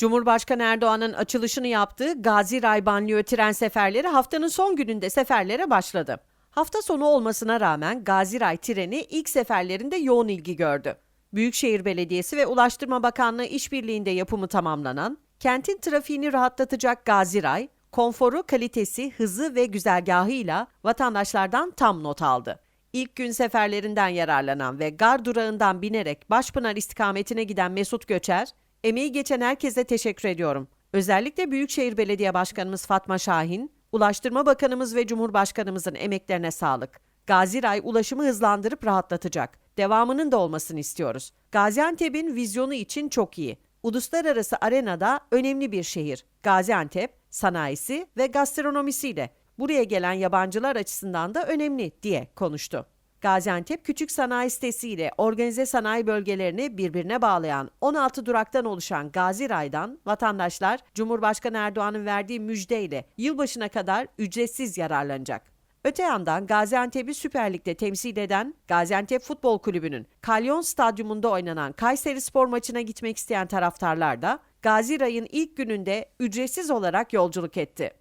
Cumhurbaşkanı Erdoğan'ın açılışını yaptığı Gazi Ray banliyö tren seferleri haftanın son gününde seferlere başladı. Hafta sonu olmasına rağmen Gazi Ray treni ilk seferlerinde yoğun ilgi gördü. Büyükşehir Belediyesi ve Ulaştırma Bakanlığı işbirliğinde yapımı tamamlanan, kentin trafiğini rahatlatacak Gazi Ray, konforu, kalitesi, hızı ve güzergahıyla vatandaşlardan tam not aldı. İlk gün seferlerinden yararlanan ve gar durağından binerek Başpınar istikametine giden Mesut Göçer, emeği geçen herkese teşekkür ediyorum. Özellikle Büyükşehir Belediye Başkanımız Fatma Şahin, Ulaştırma Bakanımız ve Cumhurbaşkanımızın emeklerine sağlık. Gazi Ray ulaşımı hızlandırıp rahatlatacak. Devamının da olmasını istiyoruz. Gaziantep'in vizyonu için çok iyi. Uluslararası arenada önemli bir şehir. Gaziantep, sanayisi ve gastronomisiyle buraya gelen yabancılar açısından da önemli diye konuştu. Gaziantep Küçük Sanayi Sitesi ile organize sanayi bölgelerini birbirine bağlayan 16 duraktan oluşan Gazi Ray'dan vatandaşlar Cumhurbaşkanı Erdoğan'ın verdiği müjdeyle yılbaşına kadar ücretsiz yararlanacak. Öte yandan Gaziantep'i Süper Lig'de temsil eden Gaziantep Futbol Kulübü'nün Kalyon Stadyumunda oynanan Kayseri Spor maçına gitmek isteyen taraftarlar da Gazi Ray'ın ilk gününde ücretsiz olarak yolculuk etti.